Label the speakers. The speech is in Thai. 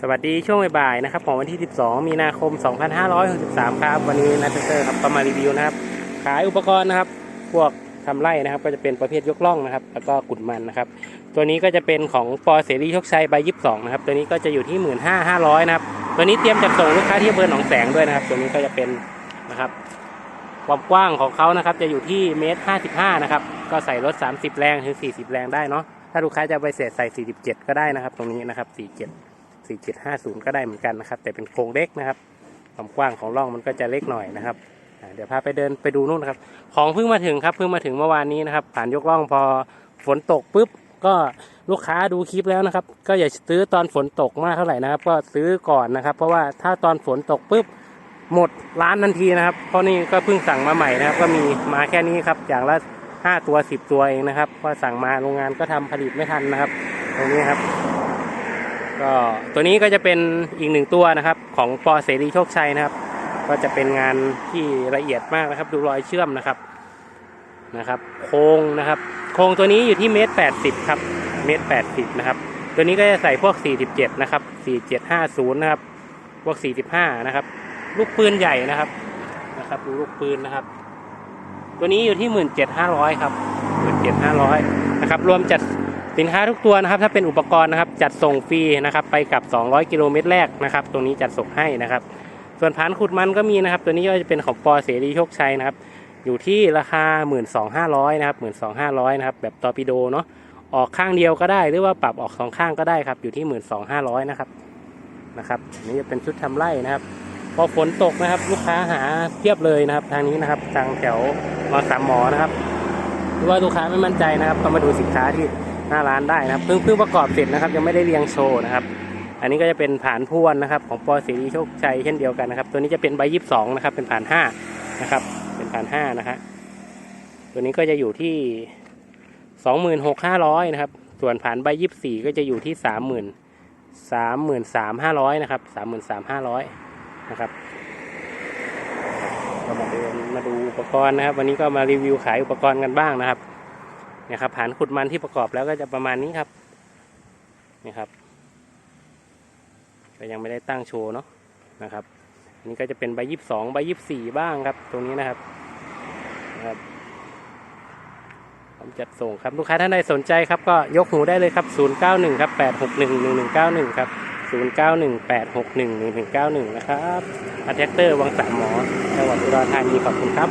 Speaker 1: สวัสดีช่วงบ่ายๆนะครับของวันที่ 12 มีนาคม 2563 ครับ วันนี้นัทเตอร์ครับก็มารีวิวนะครับ ขายอุปกรณ์นะครับ พวกทำไร่นะครับ ก็จะเป็นประเภทยกล่องนะครับ แล้วก็กุดมันนะครับ ตัวนี้ก็จะเป็นของปอเสรีโชคชัยใบยี่สิบสองนะครับ ตัวนี้ก็จะอยู่ที่ 1 5 5 0 0 นะครับ ตัวนี้เตรียมจัดส่งลูกค้าที่อำเภอหนองแสงด้วยนะครับ ตัวนี้ก็จะเป็นนะครับ ความกว้างของเขานะครับ จะอยู่ที่เมตรห้าสิบห้านะครับ ก็ใส่รถ 30 แรงถึง 40 แรงได้เนาะ ถ้าลูกค้าจะไปเศษใส่ 47 ก็ได้นะครับ ตรงนี้นะครับ 47 4750 ก็ได้เหมือนกันนะครับ แต่เป็นโครงเล็กนะครับความกว้างของร่องมันก็จะเล็กหน่อยนะครับเดี๋ยวพาไปเดินไปดูนู่นนะครับ ของเพิ่งมาถึงครับเพิ่งมาถึงเมื่อวานนี้นะครับ ผ่านยกร่องพอฝนตกปุ๊บก็ลูกค้าดูคลิปแล้วนะครับ ก็อย่าซื้อตอนฝนตกมากเท่าไหร่นะครับ ก็ซื้อก่อนนะครับ เพราะว่าถ้าตอนฝนตกปุ๊บหมดร้านทันทีนะครับเพราะนี่ก็เพิ่งสั่งมาใหม่นะครับ ก็มีมาแค่นี้ครับอย่างละห้าตัวสิบตัวเองนะครับ ก็สั่งมาโรงงานก็ทำผลิตไม่ทันนะครับ ตรงนี้ครับ ก็ตัวนี้ก็จะเป็นอีกหนึ่งตัวนะครับ ของปอเสรีโชคชัยนะครับ ก็จะเป็นงานที่ละเอียดมากนะครับ ดูรอยเชื่อมนะครับนะครับ โครงนะครับ โครงตัวนี้อยู่ที่เมตรแปดสิบครับเมตรแปดสิบนะครับ ตัวนี้ก็จะใส่พวกสี่สิบเจ็ดนะครับสี่เจ็ดห้าศูนย์นะครับพวกสี่สิบห้านะครับ ลูกปืนใหญ่นะครับนะครับ ดูลูกปืนนะครับ ตัวนี้อยู่ที่หมื่นเจ็ดห้าร้อยครับหมื่นเจ็ดห้าร้อยนะครับ รวมจัด สินค้าทุกตัวนะครับถ้าเป็นอุปกรณ์นะครับจัดส่งฟรีนะครับไปกับ 200 กิโลเมตรแรกนะครับตรงนี้จัดส่งให้นะครับ ส่วนผานขุดมันก็มีนะครับ ตัวนี้ก็จะเป็นของปอเสรีโชคชัยนะครับ อยู่ที่ราคา 12,500นะครับ12,500นะครับแบบตอร์ปิโดเนาะออกข้างเดียวก็ได้ หรือว่าปรับออกสองข้างก็ได้ครับอยู่ที่ 12,500นะครับนะครับนี่จะเป็นชุดทำไร่นะครับ พอฝนตกนะครับ ลูกค้าหาเพียบเลยนะครับ ทางนี้นะครับทางแถวมอสามหมอนะครับหรือว่าลูกค้าไม่มั่นใจนะครับก็มาดูสินค้าที่ หน้าร้านได้นะครับเพิ่งเพิ่งประกอบเสร็จนะครับ ยังไม่ได้เรียงโชว์นะครับ อันนี้ก็จะเป็นผ่านพวนนะครับ ของปอศรีโชคชัยเช่นเดียวกันนะครับ ตัวนี้จะเป็นใบยี่สิบสองนะครับ เป็นผ่านห้านะครับ เป็นผ่านห้านะฮะตัวนี้ก็จะอยู่ที่สองหมื่นหกห้าร้อยนะครับ ส่วนผ่านใบยี่สิบสี่ก็จะอยู่ที่สามหมื่นสามหมื่นสามห้าร้อยนะครับสามหมื่นสามห้าร้อยนะครับก็มาเดินมาดูอุปกรณ์นะครับ วันนี้ก็มารีวิวขายอุปกรณ์กันบ้างนะครับ นี่ยครับผ่านขุดมันที่ประกอบแล้วก็จะประมาณนี้ครับนี่ครับ ก็ยังไม่ได้ตั้งโชว์เนาะนะครับอันนี้ก็จะเป็นใบยี่สิบสองใบยี่สิบสี่บ้างครับ ตรงนี้นะครับนะครับผมจัดส่งครับลูกค้าท่านใดสนใจครับก็ยกหูได้เลยครับศูนย์เก้าหนึ่งครับแปดหกหนึ่งหนึ่งหนึ่งเก้าหนึ่งครับศูนย์เก้าหนึ่งแปดหกหนึ่งหนึ่งหนึ่งเก้าหนึ่งนะครับอาแท็กเตอร์วังสามหมอจังหวัดอุดรธานีขอบคุณครับ